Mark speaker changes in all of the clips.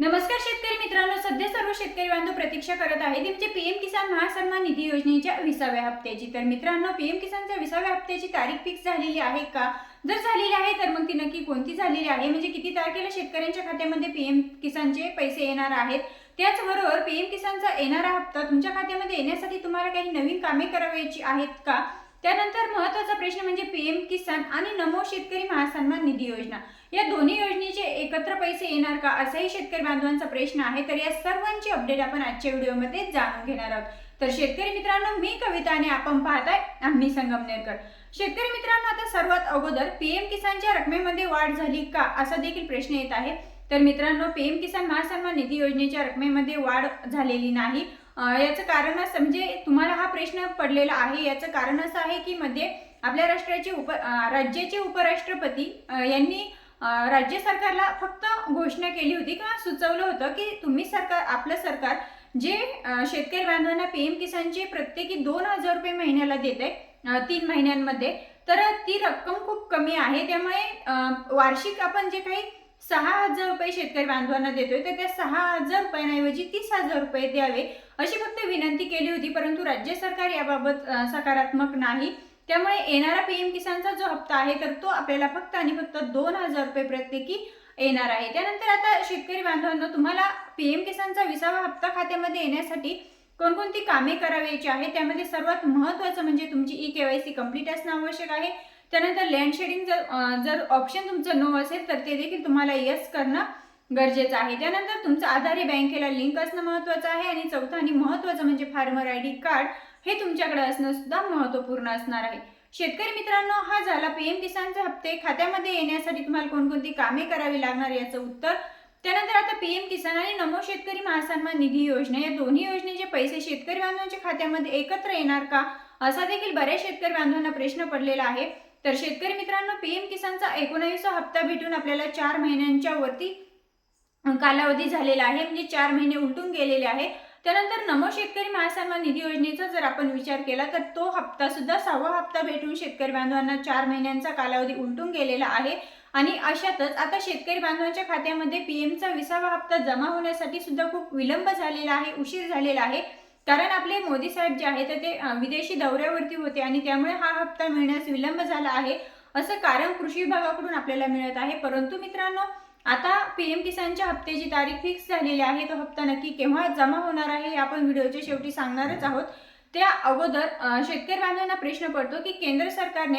Speaker 1: नमस्कार शेतकरी मित्रांनो सध्या सर्व शेतकरी बांधव प्रतीक्षा करत आहेत तुमचे पीएम किसान महासन्मान निधी योजनेच्या विसाव्या हप्त्याची. तर मित्रांनो पीएम किसानच्या विसाव्या हप्त्याची तारीख फिक्स झालेली आहे का? जर झालेली आहे तर मग ती नक्की कोणती झालेली आहे? म्हणजे किती तारखेला शेतकऱ्यांच्या खात्यामध्ये पीएम किसानचे पैसे येणार आहेत? त्याचबरोबर पीएम किसानचा येणारा हप्ता तुमच्या खात्यामध्ये येण्यासाठी तुम्हाला काही नवीन कामे करावयाची आहेत का? त्यानंतर महत्त्वाचा प्रश्न म्हणजे पीएम किसान आणि नमो शेतकरी महासन्मान निधी योजना. या दोन्ही योजनेचे एकत्र पैसे येणार का असाही शेतकरी बांधवांचा प्रश्न आहे तर या सर्वांची अपडेट आपण आजच्या व्हिडिओमध्ये जाणून घेणार आहोत. तर शेतकरी मित्रांनो मी कविता आणि आपण पाहताय आम्ही संगमनेरकर. शेतकरी मित्रांनो आता सर्वात अगोदर पीएम किसानच्या रकमेमध्ये वाढ झाली का असा देखील प्रश्न येत आहे. तर मित्रांनो पीएम किसान महासन्मान निधी योजनेच्या रकमेमध्ये वाढ झालेली नाही. याचं कारण असं म्हणजे तुम्हाला हा प्रश्न पडलेला आहे. याचं कारण असं आहे की मध्ये आपल्या राष्ट्राचे उप राज्याचे उपराष्ट्रपती यांनी राज्य सरकारला फक्त घोषणा केली होती किंवा सुचवलं होतं की तुम्ही सरकार आपलं सरकार जे शेतकरी बांधवांना पीएम किसानचे प्रत्येकी दोन हजार रुपये महिन्याला देत आहे तीन महिन्यांमध्ये तर ती रक्कम खूप कमी आहे. त्यामुळे वार्षिक आपण जे काही सहा हजार रुपये शेतकरी बांधवांना देतोय तर त्या सहा हजार रुपयांऐवजी तीस हजार रुपये द्यावे अशी फक्त विनंती केली होती. परंतु राज्य सरकार याबाबत सकारात्मक नाही. त्यामुळे येणारा पीएम किसानचा जो हप्ता आहे तर तो आपल्याला फक्त आणि फक्त दोन हजार रुपये प्रत्येकी येणार आहे. त्यानंतर आता शेतकरी बांधवांना तुम्हाला पीएम किसानचा विसावा हप्ता खात्यामध्ये येण्यासाठी कोणकोणती कामे करावयाची आहे त्यामध्ये सर्वात महत्त्वाचं म्हणजे तुमची ई केवायसी कंप्लीट असणं आवश्यक आहे. त्यानंतर लँड शेडिंग जर जर ऑप्शन तुमचं नो असेल तर ते देखील तुम्हाला यस करणं गरजेचं आहे. त्यानंतर तुमचं आधार हे बँकेला लिंक असणं महत्त्वाचं आहे. आणि चौथं आणि महत्त्वाचं म्हणजे फार्मर आय डी कार्ड हे तुमच्याकडे असणं सुद्धा महत्त्वपूर्ण असणार आहे. शेतकरी मित्रांनो हा झाला पीएम किसानचे हप्ते. खात्यामध्ये येण्यासाठी तुम्हाला कोणकोणती कामे करावी लागणार याचं उत्तर. त्यानंतर आता पीएम किसान आणि नमो शेतकरी महासन्मान निधी योजना. या दोन्ही योजनेचे पैसे शेतकरी बांधवांच्या खात्यामध्ये एकत्र येणार का? असा देखील बऱ्याच शेतकरी बांधवांना प्रश्न पडलेला आहे. तर शेतकरी मित्रांनो पीएम किसानचा एकोणावीसा हप्ता भेटून आपल्याला चार महिन्यांच्या वरती कालावधी झालेला आहे. म्हणजे चार महिने उलटून गेलेले आहे. त्यानंतर नमो शेतकरी महासन्मान निधी योजनेचा जर आपण विचार केला तर तो हप्ता सुद्धा सहावा हप्ता भेटून शेतकरी बांधवांना चार महिन्यांचा कालावधी उलटून गेलेला आहे. आणि अशातच आता शेतकरी बांधवांच्या खात्यामध्ये पीएमचा विसावा हप्ता जमा होण्यासाठी सुद्धा खूप विलंब झालेला आहे उशीर झालेला आहे. कारण आपले मोदी साहेब जे आहेत ते विदेशी दौऱ्यावरती होते आणि त्यामुळे हा हप्ता मिळण्यास विलंब झाला आहे. असं कारण कृषी विभागाकडून आपल्याला मिळत आहे. परंतु मित्रांनो आता पीएम किसानच्या हप्त्याची तारीख फिक्स झालेली आहे तो हप्ता नक्की केव्हा जमा होणार आहे हे आपण व्हिडिओच्या शेवटी सांगणारच आहोत. त्या अगोदर शेतकरी बांधवांना प्रश्न पडतो की केंद्र सरकारने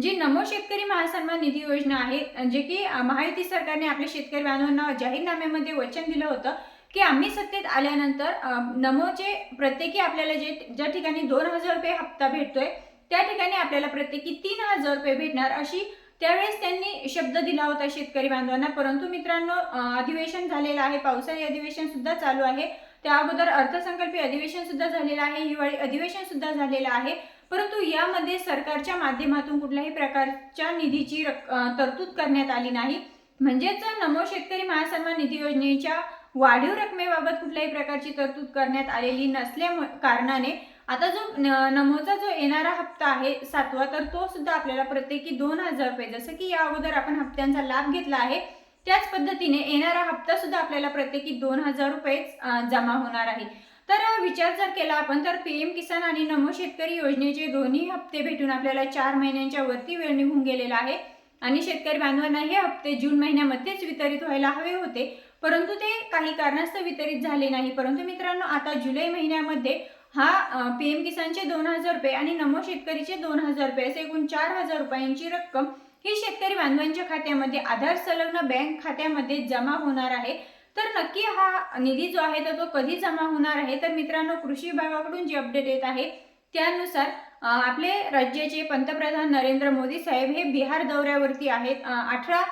Speaker 1: जी नमो शेतकरी महासन्मान निधी योजना आहे जे की महायुती सरकारने आपल्या शेतकरी बांधवांना जाहीरनाम्यामध्ये वचन दिलं होतं की आम्ही सत्तेत आल्यानंतर नमोचे प्रत्येकी आपल्याला जे ज्या ठिकाणी दोन हजार रुपये हप्ता भेटतोय त्या ठिकाणी आपल्याला प्रत्येकी तीन हजार रुपये भेटणार अशी त्यावेळेस त्यांनी शब्द दिला होता शेतकरी बांधवांना परंतु मित्रांनो अधिवेशन झालेलं आहे पावसाळी अधिवेशन सुद्धा चालू आहे. त्या अगोदर अर्थसंकल्पीय अधिवेशन सुद्धा झालेलं आहे हिवाळी अधिवेशन सुद्धा झालेलं आहे. परंतु यामध्ये सरकारच्या माध्यमातून कुठल्याही प्रकारच्या निधीची रक- तरतूद करण्यात आली नाही. म्हणजेच नमो शेतकरी महासन्मान निधी योजनेच्या वाढीव रकमेबाबत कुठल्याही प्रकारची तरतूद करण्यात आलेली नसल्या कारणाने आता जो नमोचा जो येणारा हप्ता आहे सातवा तर तो सुद्धा आपल्याला प्रत्येकी दोन हजार रुपये जसं की या अगोदर आपण हप्त्यांचा लाभ घेतला आहे त्याच पद्धतीने येणारा हप्ता सुद्धा आपल्याला प्रत्येकी दोन हजार रुपयेच जमा होणार आहे. तर विचार जर केला आपण तर पीएम किसान आणि नमो शेतकरी योजनेचे दोन्ही हप्ते भेटून आपल्याला चार महिन्यांच्या वरती वेळ निघून गेलेला आहे. आणि शेतकरी बांधवांना हे हप्ते जून महिन्यामध्येच वितरित व्हायला हवे होते. परंतु ते काही कारणास्तव वितरित झाले नाही. परंतु मित्रांनो आता जुलै महिन्यामध्ये हा पी एम किसानचे दोन हजार रुपये आणि नमो शेतकरीचे दोन हजार रुपये असे एकूण चार हजार रुपयांची रक्कम ही शेतकरी बांधवांच्या खात्यामध्ये आधार संलग्न बँक खात्यामध्ये जमा होणार आहे. तर नक्की हा निधी जो आहे तर तो कधी जमा होणार आहे? तर मित्रांनो कृषी विभागाकडून जी अपडेट येत आहे त्यानुसार आपले राज्याचे पंतप्रधान नरेंद्र मोदी साहेब हे बिहार दौऱ्यावरती आहेत. अठरा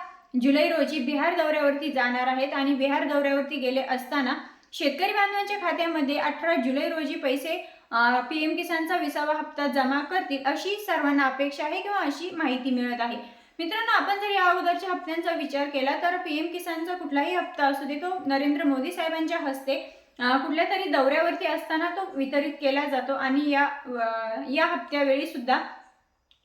Speaker 1: जुलै रोजी बिहार दौऱ्यावरती जाणार आहेत आणि बिहार दौऱ्यावरती गेले असताना शेतकरी बांधवांच्या खात्यामध्ये अठरा जुलै रोजी पैसे पी एम किसानचा विसावा हप्ता जमा करतील अशी सर्वांना अपेक्षा आहे किंवा अशी माहिती मिळत आहे. मित्रांनो आपण जर या अगोदरच्या हप्त्यांचा विचार केला तर पी एम किसानचा कुठलाही हप्ता असू दे तो नरेंद्र मोदी साहेबांच्या हस्ते कुठल्या तरी दौऱ्यावरती असताना तो वितरित केला जातो आणि या या हप्त्यावेळी सुद्धा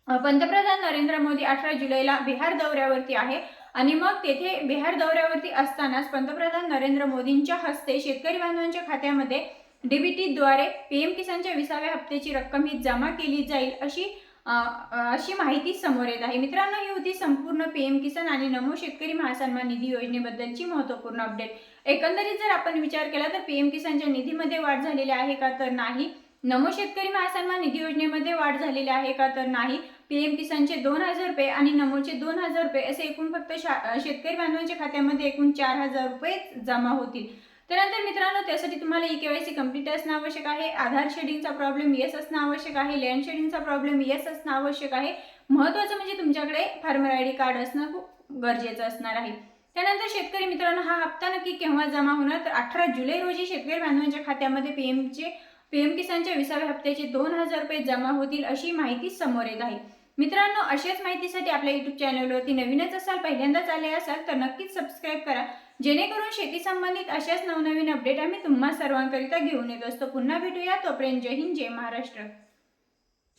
Speaker 1: पंतप्रधान नरेंद्र मोदी अठरा जुलैला बिहार दौऱ्यावरती आहे. आणि मग तेथे बिहार दौऱ्यावरती असतानाच पंतप्रधान नरेंद्र मोदींच्या हस्ते शेतकरी बांधवांच्या खात्यामध्ये डीबीटीद्वारे पीएम किसानच्या विसाव्या हप्त्याची रक्कम ही जमा केली जाईल अशी अशी माहिती समोर येत आहे. मित्रांनो ही होती संपूर्ण पीएम किसान आणि नमो शेतकरी महासन्मान निधी योजनेबद्दलची महत्त्वपूर्ण अपडेट एकंदरीत जर आपण विचार केला तर पीएम किसानच्या निधीमध्ये वाढ झालेली आहे का तर नाही. नमो शेतकरी महासन्मान निधी योजनेमध्ये वाढ झालेली आहे का तर नाही? पीएम किसानचे दोन हजार रुपये आणि नमोचे दोन हजार रुपये असे एकूण फक्त शा- शेतकरी बांधवांच्या खात्यामध्ये एकूण चार हजार रुपये जमा होतील. त्यानंतर मित्रांनो त्यासाठी तुम्हाला ई केवायसी कंप्लीट असणं आवश्यक आहे. आधार शेडिंगचा प्रॉब्लेम येस असणं आवश्यक आहे. लँड शेडिंगचा प्रॉब्लेम येस असणं आवश्यक आहे. महत्त्वाचं म्हणजे तुमच्याकडे फार्मर आय डी कार्ड असणं खूप गरजेचं असणार आहे. त्यानंतर शेतकरी मित्रांनो हा हप्ता नक्की केव्हा जमा होणार? तर अठरा जुलै रोजी शेतकरी बांधवांच्या खात्यामध्ये पीएमचे पीएम किसानच्या विसाव्या हप्त्याचे दोन हजार रुपये जमा होतील अशी माहिती समोर येत आहे. मित्रांनो अशाच माहितीसाठी आपल्या युट्यूब चॅनलवरती नवीनच असाल पहिल्यांदाच आले असाल तर नक्कीच सबस्क्राईब करा. जेणेकरून शेती संबंधित अशाच नवनवीन अपडेट आम्ही तुम्हा सर्वांकरिता घेऊन येत असतो. पुन्हा भेटूया. तोपर्यंत जय हिंद जय महाराष्ट्र.